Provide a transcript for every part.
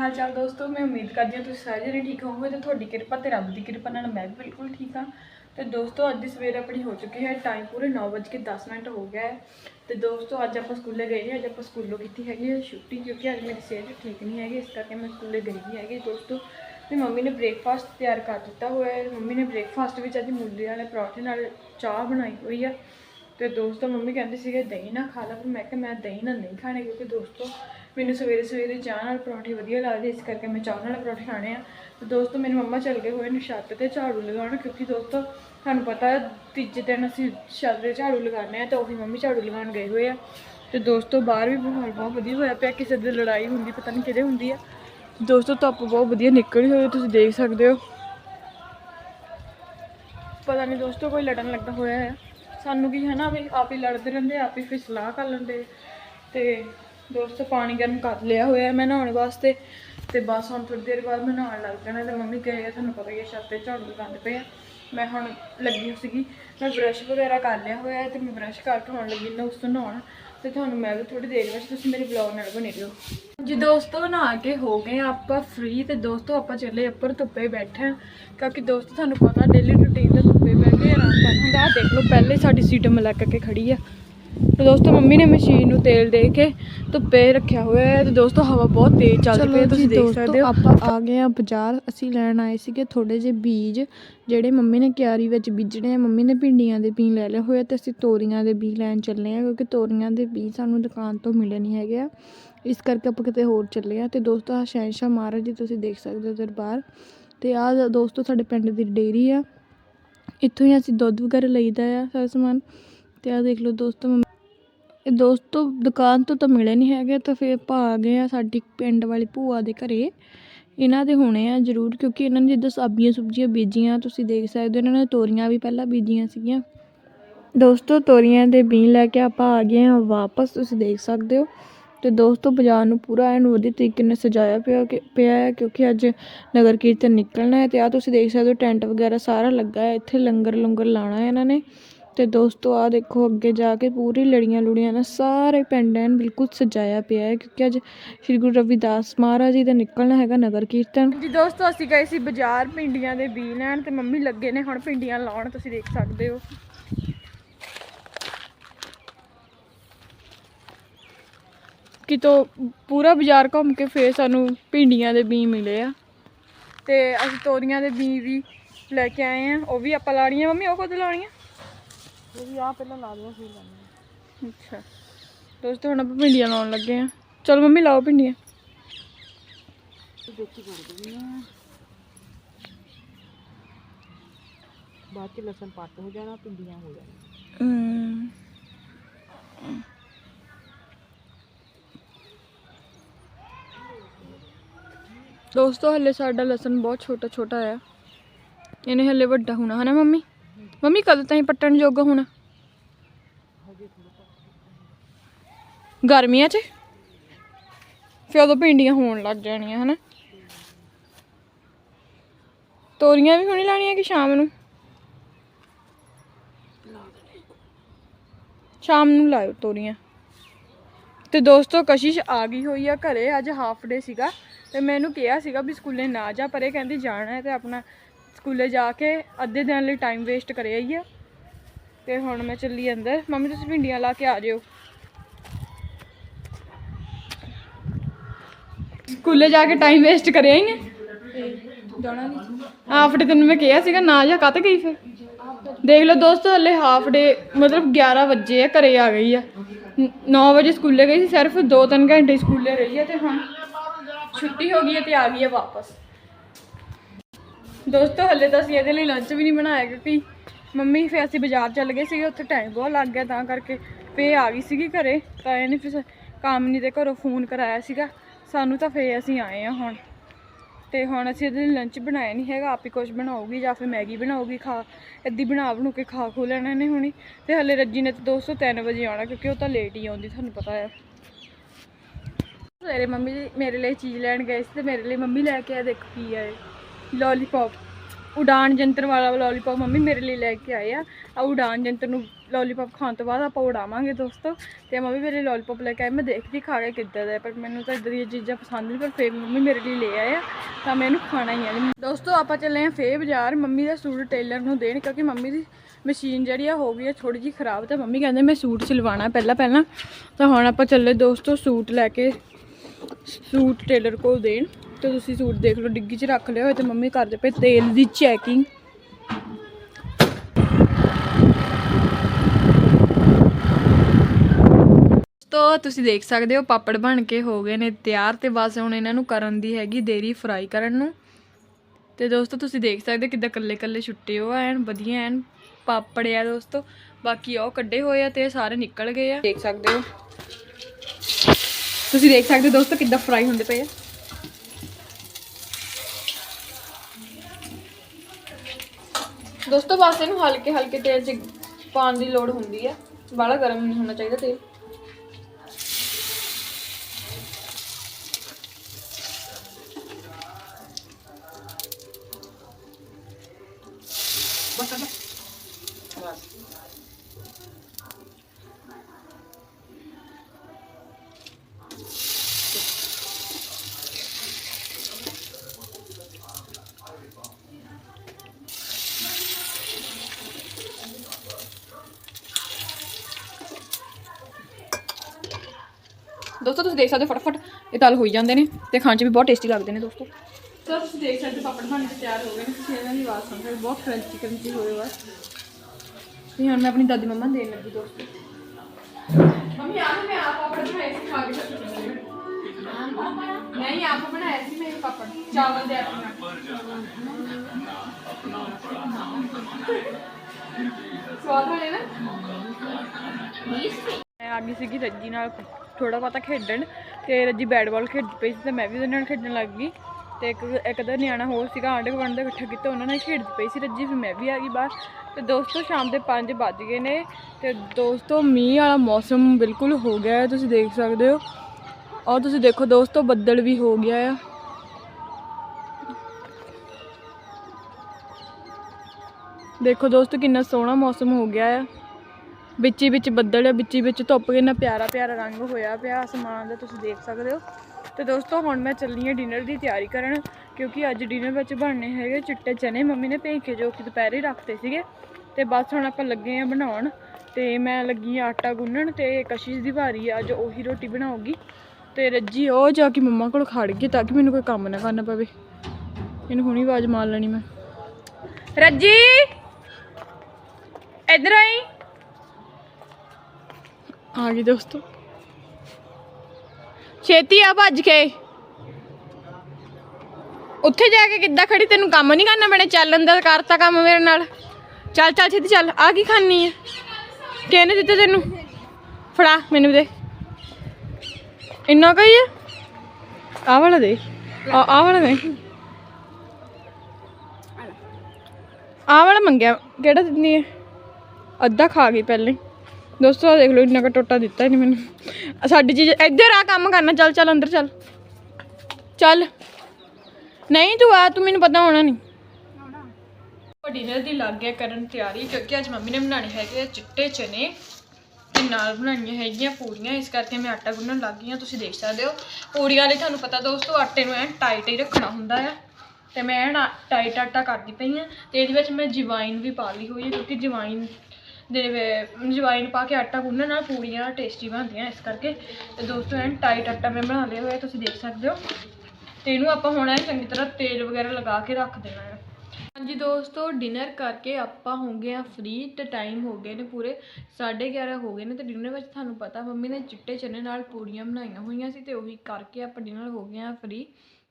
ਹਾਲ ਚਾਲ ਦੋਸਤੋ, ਮੈਂ ਉਮੀਦ ਕਰਦੀ ਹਾਂ ਤੁਸੀਂ ਸਾਰੇ ਜਣੇ ਠੀਕ ਹੋਵੋਗੇ ਤੇ ਤੁਹਾਡੀ ਕਿਰਪਾ ਤੇ ਰੱਬ ਦੀ ਕਿਰਪਾ ਨਾਲ ਮੈਂ ਵੀ ਬਿਲਕੁਲ ਠੀਕ ਹਾਂ। ਤੇ ਦੋਸਤੋ, ਅੱਜ ਦੀ ਸਵੇਰ ਆਪਣੀ ਹੋ ਚੁੱਕੀ ਹੈ ਟਾਈਮ ਪੂਰੇ 9:10 ਮਿੰਟ ਹੋ ਗਿਆ ਹੈ। ਤੇ ਦੋਸਤੋ, ਅੱਜ ਆਪਾਂ ਸਕੂਲੇ ਗਏ ਨਹੀਂ ਅੱਜ ਆਪਾਂ ਸਕੂਲੋਂ ਕੀਤੀ ਹੈਗੀ ਹੈ ਛੁੱਟੀ, ਕਿਉਂਕਿ ਅੱਜ ਮੇਰੀ ਸਿਹਤ ਠੀਕ ਨਹੀਂ ਹੈਗੀ, ਇਸ ਕਰਕੇ ਮੈਂ ਸਕੂਲੇ ਗਈ ਨਹੀਂ ਹੈਗੀ ਦੋਸਤੋ। ਤੇ ਮੰਮੀ ਨੇ ਬ੍ਰੇਕਫਾਸਟ ਤਿਆਰ ਕਰ ਦਿੱਤਾ ਹੋਇਆ ਹੈ। ਮੰਮੀ ਨੇ ਬ੍ਰੇਕਫਾਸਟ ਵਿੱਚ ਅੱਜ ਮੂਲੀ ਵਾਲੇ ਪਰੌਂਠੇ ਨਾਲ ਚਾਹ ਬਣਾਈ ਹੋਈ ਆ। ਤੇ ਦੋਸਤੋ, ਮੰਮੀ ਕਹਿੰਦੇ ਸੀਗੇ, ਦਹੀਂ ਨਾ ਖਾ ਲਾ। ਪਰ ਮੈਂ ਕਿਹਾ, ਮੈਂ ਦਹੀਂ ਨਾਲ ਨਹੀਂ ਖਾਣੇ, ਕਿਉਂਕਿ ਦੋਸਤੋ ਮੈਨੂੰ ਸਵੇਰੇ ਸਵੇਰੇ ਚਾਹ ਨਾਲ ਪਰੌਂਠੇ ਵਧੀਆ ਲੱਗਦੇ, ਇਸ ਕਰਕੇ ਮੈਂ ਚਾਹ ਨਾਲ ਪਰੌਂਠੇ ਖਾਣੇ ਆ। ਤੇ ਦੋਸਤੋ ਮੇਰੇ ਮੰਮਾ ਚੱਲ ਗਏ ਹੋਏ ਨੇ ਛੱਤ ਤੇ ਝਾੜੂ ਲਗਾਉਣ, ਕਿਉਂਕਿ ਦੋਸਤੋ ਤੁਹਾਨੂੰ ਪਤਾ ਤੀਜੇ ਦਿਨ ਅਸੀਂ ਛੱਤ ਤੇ ਝਾੜੂ ਲਗਾਉਂਦੇ ਆ, ਤਾਂ ਉਹੀ ਮੰਮੀ ਝਾੜੂ ਲਗਾਉਣ ਗਏ ਹੋਏ ਆ। ਤੇ ਦੋਸਤੋ ਬਾਹਰ ਵੀ ਮਾਹੌਲ ਬਹੁਤ ਵਧੀਆ ਹੋਇਆ ਪਿਆ, ਕਿਸੇ ਦੀ ਲੜਾਈ ਹੁੰਦੀ, ਪਤਾ ਨਹੀਂ ਕਿਹਦੇ ਹੁੰਦੀ ਆ। ਦੋਸਤੋ ਧੁੱਪ ਬਹੁਤ ਵਧੀਆ ਨਿਕਲੀ ਹੋਈ ਤੁਸੀਂ ਦੇਖ ਸਕਦੇ ਹੋ। ਪਤਾ ਨਹੀਂ ਦੋਸਤੋ ਕੋਈ ਲੜਨ ਲੱਗਾ ਹੋਇਆ ਹੈ ਸਾਨੂੰ ਕੀ ਹੈ ਨਾ ਵੀ ਆਪ ਹੀ ਲੜਦੇ ਰਹਿੰਦੇ, ਆਪ ਹੀ ਫਿਰ ਸਲਾਹ ਕਰ ਲੈਂਦੇ। ਤੇ ਦੋਸਤੋ ਪਾਣੀ ਗਰਮ ਕਰ ਲਿਆ ਹੋਇਆ ਮੈਂ ਨਹਾਉਣ ਵਾਸਤੇ। ਤੇ ਬਸ ਹੁਣ ਥੋੜੀ ਦੇਰ ਬਾਅਦ ਮੈਂ ਨਹਾਉਣ ਲੱਗ ਜਾਣਾ, ਤੇ ਮੰਮੀ ਗਏ ਆ ਤੁਹਾਨੂੰ ਪਤਾ ਹੀ ਹੈ, ਛੱਤ ਤੇ ਝਾੜੂ ਲਗਾਉਂਦੇ ਪਏ ਆ। ਮੈਂ ਹੁਣ ਲੱਗੀ ਸੀਗੀ, ਮੈਂ ਬ੍ਰਸ਼ ਵਗੈਰਾ ਕਰ ਲਿਆ ਹੋਇਆ ਹੈ ਤੇ ਮੈਂ ਬ੍ਰਸ਼ ਕਰਕੇ ਹੁਣ ਲੱਗੀ ਨਾ ਉਸ ਤੋਂ ਨਹਾਉਣ। ਤੇ ਤੁਹਾਨੂੰ ਮੈਂ ਵੀ ਥੋੜੀ ਦੇਰ ਵਿੱਚ ਤੁਸੀਂ ਮੇਰੇ ਵਲੌਗ ਨਾਲ ਬਣੇ ਰਹੋ। ਜੀ ਦੋਸਤੋ, ਨਹਾ ਕੇ ਹੋ ਗਏ ਆ ਆਪਾਂ ਫ੍ਰੀ ਤੇ ਦੋਸਤੋ ਆਪਾਂ ਚੱਲੇ ਉੱਪਰ ਧੁੱਪੇ ਬੈਠੇ ਹਾਂ। ਕਿਉਂਕਿ ਦੋਸਤੋ, ਤੁਹਾਨੂੰ ਪਤਾ ਡੇਲੀ ਰੁਟੀਨ ਦਾ ਧੁੱਪੇ ਬਹਿ ਕੇ ਆਰਾਮ ਕਰਨਾ ਹੁੰਦਾ। ਦੇਖ ਲਓ, ਪਹਿਲੇ ਸਾਡੀ ਸੀਟ ਮਲਕ ਕੇ ਖੜੀ ਆ। ਤੇ ਦੋਸਤੋ ਮੰਮੀ ਨੇ ਮਸ਼ੀਨ ਨੂੰ ਤੇਲ ਦੇ ਕੇ ਧੁੱਪੇ ਰੱਖਿਆ ਹੋਇਆ ਹੈ ਤੇ ਦੋਸਤੋ ਹਵਾ ਬਹੁਤ ਤੇਜ਼ ਚੱਲਦੀ ਪਈ ਹੈ ਤੁਸੀਂ ਦੇਖ ਸਕਦੇ ਹੋ। ਆਪਾਂ ਆ ਗਏ ਆ ਬਾਜ਼ਾਰ ਅਸੀਂ ਲੈਣ ਆਏ ਸੀਗੇ ਥੋੜੇ ਜਿਹੇ ਬੀਜ ਜਿਹੜੇ ਮੰਮੀ ਨੇ ਕਿਆਰੀ ਵਿੱਚ ਬੀਜਣੇ ਆ। ਮੰਮੀ ਨੇ ਭਿੰਡੀਆਂ ਦੇ ਬੀਜ ਲੈ ਲਏ ਹੋਏ ਤੇ ਅਸੀਂ ਤੋਰੀਆਂ ਦੇ ਬੀਜ ਲੈਣ ਚੱਲੇ ਆ ਕਿਉਂਕਿ ਤੋਰੀਆਂ ਦੇ ਬੀਜ ਸਾਨੂੰ ਦੁਕਾਨ ਤੋਂ ਮਿਲੇ ਨਹੀਂ ਹੈਗੇ ਆ। ਇਸ ਕਰਕੇ ਆਪਾਂ ਕਿਤੇ ਹੋਰ ਚੱਲੇ ਆ ਤੇ ਦੋਸਤੋ ਆ ਸ਼ਹਿਨਸ਼ਾਹ ਮਹਾਰਾਜ ਜੀ ਤੁਸੀਂ ਦੇਖ ਸਕਦੇ ਹੋ ਦਰਬਾਰ। ਤੇ ਆ ਦੋਸਤੋ ਸਾਡੇ ਪਿੰਡ ਦੀ ਡੇਅਰੀ ਆ। ਇੱਥੋਂ ਹੀ ਅਸੀਂ ਦੁੱਧ ਵਗੈਰਾ ਲਈਦਾ ਆ ਸਾਰਾ ਸਮਾਨ। ਤੇ ਆ ਦੇਖ ਲਓ ਦੋਸਤੋ ਇਹ ਦੋਸਤੋ ਦੁਕਾਨ ਤੋਂ ਤਾਂ ਮਿਲੇ ਨਹੀਂ ਹੈਗੇ, ਤਾਂ ਫਿਰ ਆਪਾਂ ਆ ਗਏ ਆ ਸਾਡੀ ਪਿੰਡ ਵਾਲੀ ਭੂਆ ਦੇ ਘਰੇ। ਇਹਨਾਂ ਦੇ ਹੋਣੇ ਆ ਜ਼ਰੂਰ, ਕਿਉਂਕਿ ਇਹਨਾਂ ਨੇ ਜਿੱਦਾਂ ਸਬਜ਼ੀਆਂ ਸੁਬਜ਼ੀਆਂ ਬੀਜੀਆਂ, ਤੁਸੀਂ ਦੇਖ ਸਕਦੇ ਹੋ, ਇਹਨਾਂ ਨੇ ਤੋਰੀਆਂ ਵੀ ਪਹਿਲਾਂ ਬੀਜੀਆਂ ਸੀਗੀਆਂ। ਦੋਸਤੋ, ਤੋਰੀਆਂ ਦੇ ਬੀਜ ਲੈ ਕੇ ਆਪਾਂ ਆ ਗਏ ਆ ਵਾਪਸ, ਤੁਸੀਂ ਦੇਖ ਸਕਦੇ ਹੋ। ਤੇ ਦੋਸਤੋ, ਬਾਜ਼ਾਰ ਨੂੰ ਪੂਰਾ ਐਨ ਵਧੀਆ ਤਰੀਕੇ ਨਾਲ ਸਜਾਇਆ ਪਿਆ ਕਿ, ਪਿਆ ਹੈ, ਕਿਉਂਕਿ ਅੱਜ ਨਗਰ ਕੀਰਤਨ ਨਿਕਲਣਾ ਹੈ ਤੇ ਆ ਤੁਸੀਂ ਦੇਖ ਸਕਦੇ ਹੋ, ਟੈਂਟ ਵਗੈਰਾ ਸਾਰਾ ਲੱਗਾ ਹੈ, ਇੱਥੇ ਲੰਗਰ ਲੰਗਰ ਲਾਣਾ ਹੈ ਇਹਨਾਂ ਨੇ। ਤੇ ਦੋਸਤੋ ਆ ਦੇਖੋ ਅੱਗੇ ਜਾ ਕੇ ਪੂਰੀ ਲੜੀਆਂ ਲੁੜੀਆਂ ਨਾਲ ਸਾਰੇ ਪਿੰਡ ਐਨ ਬਿਲਕੁਲ ਸਜਾਇਆ ਪਿਆ ਹੈ ਕਿਉਂਕਿ ਅੱਜ ਸ੍ਰੀ ਗੁਰੂ ਰਵਿਦਾਸ ਮਹਾਰਾਜ ਜੀ ਦਾ ਨਿਕਲਣਾ ਹੈਗਾ ਨਗਰ ਕੀਰਤਨ। ਜੀ ਦੋਸਤੋ ਅਸੀਂ ਗਏ ਸੀ ਬਾਜ਼ਾਰ ਭਿੰਡੀਆਂ ਦੇ ਬੀਜ ਲੈਣ ਤੇ ਮੰਮੀ ਲੱਗੇ ਨੇ ਹੁਣ ਭਿੰਡੀਆਂ ਲਾਉਣ ਤੁਸੀਂ ਦੇਖ ਸਕਦੇ ਹੋ। ਕਿਤੋਂ ਪੂਰਾ ਬਾਜ਼ਾਰ ਘੁੰਮ ਕੇ ਫੇਰ ਸਾਨੂੰ ਭਿੰਡੀਆਂ ਦੇ ਬੀਜ ਮਿਲੇ ਆ। ਤੇ ਅਸੀਂ ਤੋਰੀਆਂ ਦੇ ਬੀਜ ਵੀ ਲੈ ਕੇ ਆਏ ਆ ਉਹ ਵੀ ਆਪਾਂ ਲਾਣੀਆਂ ਮੰਮੀ ਉਹ ਕਦੋਂ ਲਾਣੀਆਂ ਵੀ ਆ ਪਹਿਲਾਂ ਲਾ ਦਿਓ ਫਿਰ ਅੱਛਾ। ਦੋਸਤੋ ਹੁਣ ਆਪਾਂ ਭਿੰਡੀਆਂ ਲਾਉਣ ਲੱਗੇ ਆ ਚਲੋ ਮੰਮੀ ਲਾਓ ਭਿੰਡੀਆਂ। ਦੇਖੀ ਕਰ ਦਿੰਦੀ ਆ ਬਾਅਦ ਚ ਲਸਣ ਪੱਟ ਹੋ ਜਾਣਾ ਪਿੰਡੀਆਂ ਹੋ ਜਾਣਾ ਹਮ ਦੋਸਤੋ ਹਲੇ ਸਾਡਾ ਲਸਣ ਬਹੁਤ ਛੋਟਾ ਛੋਟਾ ਆ। ਇਹਨੇ ਹਲੇ ਵੱਡਾ ਹੋਣਾ ਹਨਾ ਮੰਮੀ? ਮੰਮੀ, ਕਦੋਂ ਤਾਈਂ ਪੱਟਣ ਜੋਗਾ ਹੋਣਾ? ਗਰਮੀਆਂ 'ਚ? ਫਿਰ ਉਦੋਂ ਭਿੰਡੀਆਂ ਹੋਣ ਲੱਗ ਜਾਣੀਆਂ, ਹਨਾ? ਤੋਰੀਆਂ ਵੀ ਹੁਣੀ ਲਾਣੀਆਂ ਕਿ ਸ਼ਾਮ ਨੂੰ? ਸ਼ਾਮ ਨੂੰ ਲਾਇਓ ਤੋਰੀਆਂ। ਤੇ ਦੋਸਤੋ, ਕਸ਼ਿਸ਼ ਆ ਗਈ ਹੋਈ ਆ ਘਰੇ, ਅੱਜ ਹਾਫ ਡੇ ਸੀਗਾ, ਤੇ ਮੈਨੂੰ ਕਿਹਾ ਸੀਗਾ ਵੀ ਸਕੂਲੇ ਨਾ ਜਾ, ਪਰ ਇਹ ਕਹਿੰਦੀ ਜਾਣਾ ਹੈ ਤੇ ਆਪਣਾ ਸਕੂਲੇ ਜਾ ਕੇ ਅੱਧੇ ਦਿਨ ਲਈ ਟਾਈਮ ਵੇਸਟ ਕਰਿਆ ਹੀ ਆ। ਤੇ ਹੁਣ ਮੈਂ ਚੱਲੀ ਅੰਦਰ। ਮੰਮੀ, ਤੁਸੀਂ ਭਿੰਡੀਆਂ ਲਾ ਕੇ ਆ ਜਿਓ। ਸਕੂਲੇ ਜਾ ਕੇ ਟਾਈਮ ਵੇਸਟ ਕਰਿਆ ਹੀ ਨੇ ਜਾਣਾ ਨਹੀਂ ਹਾਫ ਡੇ ਤੈਨੂੰ ਮੈਂ ਕਿਹਾ ਸੀਗਾ, ਨਾ ਜਾ ਕੱਤ ਗਈ ਫਿਰ? ਦੇਖ ਲਓ ਦੋਸਤੋ, ਹਲੇ ਹਾਫ ਡੇ ਮਤਲਬ 11 ਵਜੇ ਆ, ਘਰੇ ਆ ਗਈ ਆ। 9 ਵਜੇ ਸਕੂਲੇ ਗਈ ਸੀ, ਸਿਰਫ 2-3 ਘੰਟੇ ਸਕੂਲੇ ਰਹੀ ਆ ਤੇ ਹੁਣ ਛੁੱਟੀ ਹੋ ਗਈ ਹੈ ਤੇ ਆ ਗਈ ਹੈ ਵਾਪਸ। ਦੋਸਤੋ, ਹਲੇ ਤਾਂ ਅਸੀਂ ਇਹਦੇ ਲਈ ਲੰਚ ਵੀ ਨਹੀਂ ਬਣਾਇਆ ਕਿਉਂਕਿ ਮੰਮੀ ਫਿਰ ਅਸੀਂ ਬਾਜ਼ਾਰ ਚੱਲ ਗਏ ਸੀਗੇ, ਉੱਥੇ ਟਾਈਮ ਬਹੁਤ ਲੱਗ ਗਿਆ ਤਾਂ ਕਰਕੇ। ਫੇ ਆ ਗਈ ਸੀਗੀ ਘਰੇ, ਤਾਂ ਇਹਨੇ ਫਿਰ ਕਾਮਨੀ ਦੇ ਘਰੋਂ ਫੋਨ ਕਰਾਇਆ ਸੀਗਾ। ਸਾਨੂੰ ਤਾਂ ਫੇ ਅਸੀਂ ਆਏ ਆ ਹੁਣ। ਤੇ ਹੁਣ ਅਸੀਂ ਇਹਦੇ ਲਈ ਲੰਚ ਬਣਾਇਆ ਨਹੀਂ ਹੈਗਾ, ਆਪ ਹੀ ਕੁਝ ਬਣਾਉਗੀ ਜਾਂ ਫਿਰ ਮੈਗੀ ਬਣਾਉਗੀ ਖਾ ਇੱਦੀ ਬਣਾ ਬਣੂ ਕੇ ਖਾ ਖੂ ਲੈਣਾ ਇਹਨੇ ਹੁਣੀ। ਤੇ ਹਲੇ ਰੱਜੀ ਨੇ ਤਾਂ 203 ਵਜੇ ਆਉਣਾ ਕਿਉਂਕਿ ਉਹ ਤਾਂ ਲੇਟ ਹੀ ਆਉਂਦੀ, ਤੁਹਾਨੂੰ ਪਤਾ ਹੈ। ਸਵੇਰੇ ਮੰਮੀ ਜੀ ਮੇਰੇ ਲਈ ਚੀਜ਼ ਲੈਣ ਗਏ ਸੀ ਤੇ ਮੇਰੇ ਲਈ ਮੰਮੀ ਲੈ ਕੇ ਆ, ਦੇਖ ਕੀ ਆ ਇਹ। ਲੋਲੀਪੌਪ ਉਡਾਨ ਜੰਤਰ ਵਾਲਾ ਲੋਲੀਪੌਪ ਮੰਮੀ ਮੇਰੇ ਲਈ ਲੈ ਕੇ ਆਏ ਆ। ਆ ਉਡਾਨ ਯੰਤਰ ਨੂੰ ਲੋਲੀਪੌਪ ਖਾਣ ਤੋਂ ਬਾਅਦ ਆਪਾਂ ਉਡਾਵਾਂਗੇ ਦੋਸਤੋ। ਤੇ ਮੰਮੀ ਮੇਰੇ ਲੋਲੀਪੌਪ ਲੈ ਕੇ ਆਏ। ਮੈਂ ਦੇਖਦੀ ਖਾ ਕੇ ਕਿੱਦਾਂ ਦਾ ਹੈ, ਪਰ ਮੈਨੂੰ ਤਾਂ ਇਦਾਂ ਦੀਆਂ ਚੀਜ਼ਾਂ ਪਸੰਦ ਨਹੀਂ ਪਰ ਫੇਰ ਮੰਮੀ ਮੇਰੇ ਲਈ ਲੈ ਆਏ ਆ। ਤਾਂ ਮੈਂ ਇਹਨੂੰ ਖਾਣਾ ਹੀ ਆ। ਦੋਸਤੋ ਆਪਾਂ ਚੱਲੇ ਆ ਫੇਰ ਬਾਜ਼ਾਰ। ਮੰਮੀ ਦਾ ਸੂਟ ਟੇਲਰ ਨੂੰ ਦੇਣ ਕਿਉਂਕਿ ਮੰਮੀ ਦੀ ਮਸ਼ੀਨ ਜਿਹੜੀ ਆ ਹੋ ਗਈ ਆ ਥੋੜੀ ਜਿਹੀ ਖਰਾਬ। ਤਾਂ ਮੰਮੀ ਕਹਿੰਦੇ ਮੈਂ ਸੂਟ ਸਿਲਵਾਣਾ ਪਹਿਲਾਂ ਪਹਿਲਾਂ ਤਾਂ ਹੁਣ ਆਪਾਂ ਚੱਲੇ ਦੋਸਤੋ ਸੂਟ ਲੈ ਕੇ ਸੂਟ ਟੇਲਰ ਕੋਲ ਦੇਣ। ਤੇ ਤੁਸੀਂ ਸੂਟ ਦੇਖ ਲਓ ਡਿੱਗੀ 'ਚ ਰੱਖ ਲਿਆ ਹੋਏ ਤੇ ਮੰਮੀ ਕਰਦੇ ਪਏ ਤੇਲ ਦੀ ਚੈਕਿੰਗ ਤੋ ਤੁਸੀਂ ਦੇਖ ਸਕਦੇ ਹੋ ਪਾਪੜ ਬਣ ਕੇ ਹੋ ਗਏ ਨੇ ਤਿਆਰ ਤੇ ਬਸ ਹੁਣ ਇਹਨਾਂ ਨੂੰ ਕਰਨ ਦੀ ਹੈਗੀ ਦੇਰੀ ਫਰਾਈ ਕਰਨ ਨੂੰ। ਤੇ ਦੋਸਤੋ ਤੁਸੀਂ ਦੇਖ ਸਕਦੇ ਕਿੱਦਾਂ ਕੱਲੇ ਕੱਲੇ ਛੁੱਟੇ ਹੋ ਐਨ ਵਧੀਆ ਐਨ ਪਾਪੜ ਆ ਦੋਸਤੋ। ਬਾਕੀ ਉਹ ਕੱਢੇ ਹੋਏ ਆ ਤੇ ਸਾਰੇ ਨਿਕਲ ਗਏ ਆ। ਦੇਖ ਸਕਦੇ ਹੋ। ਤੁਸੀਂ ਦੇਖ ਸਕਦੇ ਹੋ ਦੋਸਤੋ ਕਿੱਦਾਂ ਫਰਾਈ ਹੁੰਦੇ ਪਏ ਆ। ਦੋਸਤੋ ਬਸ ਇਹਨੂੰ ਹਲਕੇ ਹਲਕੇ ਤੇਲ 'ਚ ਪਾਉਣ ਦੀ ਲੋੜ ਹੁੰਦੀ ਹੈ ਬਾਹਲਾ ਗਰਮ ਨਹੀਂ ਹੋਣਾ ਚਾਹੀਦਾ ਤੇਲ। ਦੋਸਤੋ ਤੁਸੀਂ ਦੇਖ ਸਕਦੇ ਹੋ ਫਟਾਫਟ ਇਹ ਤਲ ਹੋਈ ਜਾਂਦੇ ਨੇ ਤੇ ਖਾਣ 'ਚ ਵੀ ਬਹੁਤ ਟੇਸਟੀ ਲੱਗਦੇ ਨੇ ਦੋਸਤੋ। ਸੋ ਤੁਸੀਂ ਦੇਖ ਸਕਦੇ ਹੋ ਪਾਪੜ ਬਣ ਕੇ ਤਿਆਰ ਹੋ ਗਏ ਨੇ। ਤੁਸੀਂ ਇਹਨਾਂ ਦੀ ਆਵਾਜ਼ ਸੁਣ ਸਕਦੇ ਹੋ, ਬਹੁਤ ਕਰੰਚੀ ਕਰੰਚੀ ਹੋਏ ਵਾ ਤੇ ਹੁਣ ਮੈਂ ਆਪਣੀ ਦਾਦੀ ਮੰਮਾ ਨੂੰ ਦੇਣ ਲੱਗੀ ਦੋਸਤੋ। ਮੰਮੀ ਆਪ ਮੈਂ ਆਪ ਪਾਪੜ ਬਣਾਏ ਸੀ ਖਾ ਕੇ ਸੱਚੀ ਨਹੀਂ ਆਪ ਬਣਾਇਆ ਸੀ ਮੇਰੇ ਪਾਪੜ ਚਾਵਲ ਦੇ ਆਟੇ ਨਾਲ ਸਵਾਦ ਬਣੇ ਨਾ? ਮੈਂ ਆ ਗਈ ਸੀਗੀ ਰੱਜੀ ਨਾਲ। ਥੋੜਾ ਬਹੁਤਾ ਖੇਡਣ ਤੇ ਰੱਜੀ ਬੈਟ ਬਾਲ ਖੇਡਦੀ ਪਈ ਸੀ ਤੇ ਮੈਂ ਵੀ ਉਹਦੇ ਨਾਲ ਖੇਡਣ ਲੱਗ ਗਈ ਤੇ ਇੱਕ ਇੱਕ ਦਾ ਨਿਆਣਾ ਹੋਰ ਸੀਗਾ ਆਂਢ ਗੁਆਂਢ ਦੇ ਇਕੱਠੇ ਕੀਤੇ, ਉਹਨਾਂ ਨਾਲ ਖੇਡਦੀ ਪਈ ਸੀ ਰੱਜੀ, ਫਿਰ ਮੈਂ ਵੀ ਆ ਗਈ ਬਾਹਰ ਤੇ ਦੋਸਤੋ ਸ਼ਾਮ ਦੇ 5 ਵੱਜ ਗਏ ਨੇ ਤੇ ਦੋਸਤੋ ਮੀਂਹ ਵਾਲਾ ਮੌਸਮ ਬਿਲਕੁਲ ਹੋ ਗਿਆ ਹੈ, ਤੁਸੀਂ ਦੇਖ ਸਕਦੇ ਹੋ। ਔਰ ਤੁਸੀਂ ਦੇਖੋ ਦੋਸਤੋ ਬੱਦਲ ਵੀ ਹੋ ਗਿਆ ਆ। ਦੇਖੋ ਦੋਸਤੋ ਕਿੰਨਾ ਸੋਹਣਾ ਮੌਸਮ ਹੋ ਗਿਆ ਆ। ਵਿੱਚ ਹੀ ਵਿੱਚ ਬੱਦਲ ਹੈ ਵਿੱਚ ਹੀ ਵਿੱਚ ਧੁੱਪ, ਕਿੰਨਾ ਪਿਆਰਾ ਪਿਆਰਾ ਰੰਗ ਹੋਇਆ ਪਿਆ ਅਸਮਾਨ ਦਾ, ਤੁਸੀਂ ਦੇਖ ਸਕਦੇ ਹੋ। ਤੇ ਦੋਸਤੋ, ਹੁਣ ਮੈਂ ਚੱਲੀ ਹਾਂ ਡਿਨਰ ਦੀ ਤਿਆਰੀ ਕਰਨ, ਕਿਉਂਕਿ ਅੱਜ ਡਿਨਰ ਵਿੱਚ ਬਣਨੇ ਹੈਗੇ ਚਿੱਟੇ ਚਨੇ। ਮੰਮੀ ਨੇ ਭੇਜ ਕੇ ਜੋ ਕਿ ਦੁਪਹਿਰੇ ਰੱਖਤੇ ਸੀਗੇ। ਤੇ ਬਸ ਹੁਣ ਆਪਾਂ ਲੱਗੇ ਆ ਬਣਾਉਣ। ਤੇ ਮੈਂ ਲੱਗੀ ਆ ਆਟਾ ਗੁੰਨਣ ਤੇ ਕਸ਼ਿਸ਼ ਦੀ ਵਾਰੀ ਆ, ਅੱਜ ਉਹੀ ਰੋਟੀ ਬਣਾਉਗੀ ਤੇ ਰੱਜੀ ਉਹ ਜਾ ਕੇ ਮੰਮਾ ਕੋਲ ਖੜ ਗਈ ਤਾਂ ਕਿ ਮੈਨੂੰ ਕੋਈ ਕੰਮ ਨਾ ਕਰਨਾ ਪਵੇ। ਇਹਨੂੰ ਹੁਣੀ ਆਵਾਜ਼ ਮਾਰ ਲੈਣੀ ਮੈਂ। ਰੱਜੀ! ਇੱਧਰ ਆਈ! ਆ ਗਈ ਦੋਸਤੋ। ਛੇਤੀ ਆ ਭੱਜ ਕੇ। ਉੱਥੇ ਜਾ ਕੇ ਕਿੱਦਾਂ ਖੜੀ? ਤੈਨੂੰ ਕੰਮ ਨਹੀਂ ਕਰਨਾ ਪੈਣਾ? ਚੱਲ ਅੰਦਰ ਕਰਤਾ ਕੰਮ ਮੇਰੇ ਨਾਲ। ਚੱਲ ਚੱਲ, ਛੇਤੀ ਚੱਲ। ਆ ਕੀ ਖਾਣੀ ਹੈ ਕਿਹਨੇ ਦਿੱਤੇ ਤੈਨੂੰ? ਫੜਾ, ਮੈਨੂੰ ਦੇ। ਇੰਨਾ ਕਈ ਹੈ ਆ ਵਾਲਾ ਦੇ। ਆ ਆ ਵਾਲਾ ਦੇ। ਆ ਵਾਲਾ ਮੰਗਿਆ। ਕਿਹੜਾ ਦਿੰਦੀ ਹੈ ਅੱਧਾ ਖਾ ਗਈ ਪਹਿਲੇ। ਦੋਸਤੋ, ਆਹ ਦੇਖ ਲਓ, ਇੰਨਾ ਕੁ ਟੋਟਾ ਦਿੱਤਾ ਨਹੀਂ ਮੈਨੂੰ। ਸਾਡੀ ਚੀਜ਼, ਇੱਧਰ ਆ ਕੰਮ ਕਰਨਾ, ਚੱਲ ਚੱਲ, ਅੰਦਰ ਚੱਲ। ਚੱਲ। ਨਹੀਂ ਤੂੰ ਆ, ਤੂੰ ਮੈਨੂੰ ਪਤਾ ਹੋਣਾ ਨਹੀਂ। ਡਿਨਰ ਦੀ ਲੱਗ ਗਿਆ ਕਰਨ ਤਿਆਰੀ, ਕਿਉਂਕਿ ਅੱਜ ਮੰਮੀ ਨੇ ਬਣਾਣੇ ਹੈਗੇ ਆ ਚਿੱਟੇ ਚਨੇ ਤੇ ਨਾਲ ਬਣਾਉਣੀਆਂ ਹੈਗੀਆਂ ਪੂਰੀਆਂ ਇਸ ਕਰਕੇ ਮੈਂ ਆਟਾ ਗੁੰਨਣ ਲੱਗ ਗਈ ਹਾਂ, ਤੁਸੀਂ ਦੇਖ ਸਕਦੇ ਹੋ। ਪੂਰੀਆਂ ਲਈ ਤੁਹਾਨੂੰ ਪਤਾ ਦੋਸਤੋ, ਆਟੇ ਨੂੰ ਐਂ ਟਾਈਟ ਹੀ ਰੱਖਣਾ ਹੁੰਦਾ ਆ। ਤੇ ਮੈਂ ਐਨ ਟਾਈਟ ਆਟਾ ਕਰਦੀ ਪਈ ਹਾਂ, ਤੇ ਇਹਦੇ ਵਿੱਚ ਮੈਂ ਜਵਾਈਨ ਵੀ ਪਾ ਲਈ ਹੋਈ ਹੈ, ਕਿਉਂਕਿ ਜਵਾਈਨ ਦੇ ਵੇ- ਜਵਾਈਨ ਪਾ ਕੇ ਆਟਾ ਗੁੰਨਣ ਨਾਲ ਪੂੜੀਆਂ ਟੇਸਟੀ ਬਣਦੀਆਂ ਇਸ ਕਰਕੇ। ਤੇ ਦੋਸਤੋ, ਐਨ ਟਾਈਟ ਆਟਾ ਮੈਂ ਬਣਾ ਲਿਆ ਹੋਇਆ, ਤੁਸੀਂ ਦੇਖ ਸਕਦੇ ਹੋ। ਤੇ ਇਹਨੂੰ ਆਪਾਂ ਹੁਣ ਚੰਗੀ ਤਰ੍ਹਾਂ ਤੇਲ ਵਗੈਰਾ ਲਗਾ ਕੇ ਰੱਖ ਦੇਣਾ ਹੈ। ਹਾਂਜੀ ਦੋਸਤੋ ਡਿਨਰ ਕਰਕੇ ਆਪਾਂ ਹੋ ਗਏ ਆ ਫ੍ਰੀ ਤੇ ਟਾਈਮ ਹੋ ਗਏ ਨੇ ਪੂਰੇ 11:30 ਹੋ ਗਏ ਨੇ। ਤੇ ਡਿਨਰ ਵਿੱਚ ਤੁਹਾਨੂੰ ਪਤਾ ਮੰਮੀ ਨੇ ਚਿੱਟੇ ਚਨੇ ਨਾਲ ਪੂੜੀਆਂ ਬਣਾਈਆਂ ਹੋਈਆਂ ਸੀ, ਤੇ ਉਹੀ ਕਰਕੇ ਆਪਾਂ ਡਿਨਰ ਹੋ ਗਏ ਆ ਫ੍ਰੀ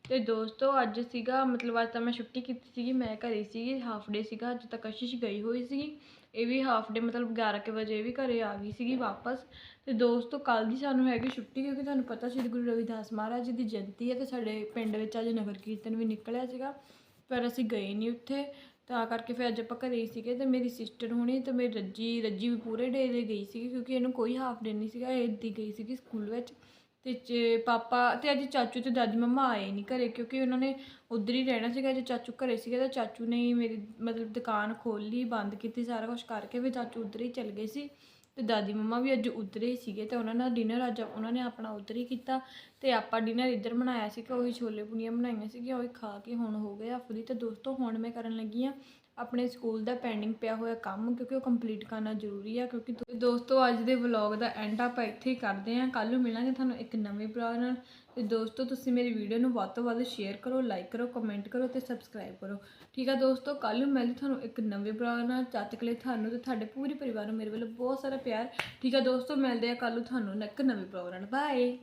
ਤੇ ਦੋਸਤੋ, ਅੱਜ ਸੀਗਾ, ਮਤਲਬ ਅੱਜ ਤਾਂ ਮੈਂ ਛੁੱਟੀ ਕੀਤੀ ਸੀਗੀ, ਮੈਂ ਘਰੇ ਸੀਗੀ ਹਾਫ ਡੇ ਸੀਗਾ, ਅੱਜ ਤਾਂ ਕਸ਼ਿਸ਼ ਗਈ ਹੋਈ ਸੀਗੀ। ਇਹ ਵੀ ਹਾਫ ਡੇ ਮਤਲਬ 11 ਕੁ ਵਜੇ ਵੀ ਘਰੇ ਆ ਗਈ ਸੀਗੀ ਵਾਪਸ। ਤੇ ਦੋਸਤੋ ਕੱਲ ਦੀ ਸਾਨੂੰ ਹੈਗੀ ਛੁੱਟੀ ਕਿਉਂਕਿ ਤੁਹਾਨੂੰ ਪਤਾ ਸ਼੍ਰੀ ਗੁਰੂ ਰਵਿਦਾਸ ਮਹਾਰਾਜ ਜੀ ਦੀ ਜਯੰਤੀ ਹੈ ਤੇ ਸਾਡੇ ਪਿੰਡ ਵਿੱਚ ਅੱਜ ਨਗਰ ਕੀਰਤਨ ਵੀ ਨਿਕਲਿਆ ਸੀਗਾ, ਪਰ ਅਸੀਂ ਗਏ ਨਹੀਂ ਉੱਥੇ। ਤਾਂ ਕਰਕੇ ਫਿਰ ਅੱਜ ਆਪਾਂ ਘਰੇ ਹੀ ਸੀਗੇ ਤੇ ਮੇਰੀ ਸਿਸਟਰ ਹੁਣੀ ਤੇ ਮੇਰੀ ਰੱਜੀ ਰੱਜੀ ਵੀ ਪੂਰੇ ਡੇ ਦੇ ਗਈ ਸੀਗੀ ਕਿਉਂਕਿ ਇਹਨੂੰ ਕੋਈ ਹਾਫ ਡੇ ਨਹੀਂ ਸੀਗਾ, ਇਹ ਇੱਦੀ ਗਈ ਸੀਗੀ ਸਕੂਲ ਵਿੱਚ। ਤੇ ਚ- ਪਾਪਾ ਤੇ ਅੱਜ ਚਾਚੂ ਤੇ ਦਾਦੀ ਮੰਮਾ ਆਏ ਨਹੀਂ ਘਰੇ ਕਿਉਂਕਿ ਉਹਨਾਂ ਨੇ ਉਧਰ ਹੀ ਰਹਿਣਾ ਸੀਗਾ, ਜੇ ਚਾਚੂ ਘਰੇ ਸੀਗੇ ਤਾਂ ਚਾਚੂ ਨੇ ਹੀ ਮੇਰੀ ਮਤਲਬ ਦੁਕਾਨ ਖੋਲੀ ਬੰਦ ਕੀਤੀ, ਸਾਰਾ ਕੁਝ ਕਰਕੇ ਵੀ ਚਾਚੂ ਉਧਰ ਹੀ ਚਲ ਗਏ ਸੀ। ਤੇ ਦਾਦੀ ਮੰਮਾ ਵੀ ਅੱਜ ਉਧਰ ਹੀ ਸੀਗੇ ਤੇ ਉਹਨਾਂ ਦਾ ਡਿਨਰ ਅੱਜ ਉਹਨਾਂ ਨੇ ਆਪਣਾ ਉਧਰ ਹੀ ਕੀਤਾ ਤੇ ਆਪਾਂ ਡਿਨਰ ਇੱਧਰ ਬਣਾਇਆ ਸੀ ਕਿ ਉਹੀ ਛੋਲੇ ਪੂੜੀਆਂ ਬਣਾਈਆਂ ਸੀਗੀਆਂ, ਉਹੀ ਖਾ ਕੇ ਹੁਣ ਹੋ ਗਏ ਆ ਫਰੀ ਤੇ ਦੋਸਤੋ ਹੁਣ ਮੈਂ ਕਰਨ ਲੱਗੀ ਆ ਆਪਣੇ ਸਕੂਲ ਦਾ ਪੈਂਡਿੰਗ ਪਿਆ ਹੋਇਆ ਕੰਮ, ਕਿਉਂਕਿ ਉਹ ਕੰਪਲੀਟ ਕਰਨਾ ਜ਼ਰੂਰੀ ਆ, ਕਿਉਂਕਿ ਦੋਸਤੋ, ਅੱਜ ਦੇ ਵਲੌਗ ਦਾ ਐਂਡ ਆਪਾਂ ਇੱਥੇ ਹੀ ਕਰਦੇ ਹਾਂ। ਕੱਲ ਨੂੰ ਮਿਲਾਂਗੇ ਤੁਹਾਨੂੰ ਇੱਕ ਨਵੇਂ ਵਲੌਗ ਨਾਲ। ਤੇ ਦੋਸਤੋ, ਤੁਸੀਂ ਮੇਰੀ ਵੀਡੀਓ ਨੂੰ ਵੱਧ ਤੋਂ ਵੱਧ ਸ਼ੇਅਰ ਕਰੋ ਲਾਈਕ ਕਰੋ ਕਮੈਂਟ ਕਰੋ ਤੇ ਸਬਸਕ੍ਰਾਈਬ ਕਰੋ। ਠੀਕ ਆ ਦੋਸਤੋ ਕੱਲ ਨੂੰ ਮਿਲਦੇ ਤੁਹਾਨੂੰ ਇੱਕ ਨਵੇਂ ਵਲੌਗ ਨਾਲ। ਜਦ ਤੱਕ ਲਈ ਤੁਹਾਨੂੰ ਤੇ ਤੁਹਾਡੇ ਪੂਰੇ ਪਰਿਵਾਰ ਨੂੰ ਮੇਰੇ ਵੱਲੋਂ ਬਹੁਤ ਸਾਰਾ ਪਿਆਰ। ਠੀਕ ਆ ਦੋਸਤੋ, ਮਿਲਦੇ ਆ ਕੱਲ ਨੂੰ ਤੁਹਾਨੂੰ ਇੱਕ ਨਵੇਂ ਵਲੌਗ ਨਾਲ। ਬਾਏ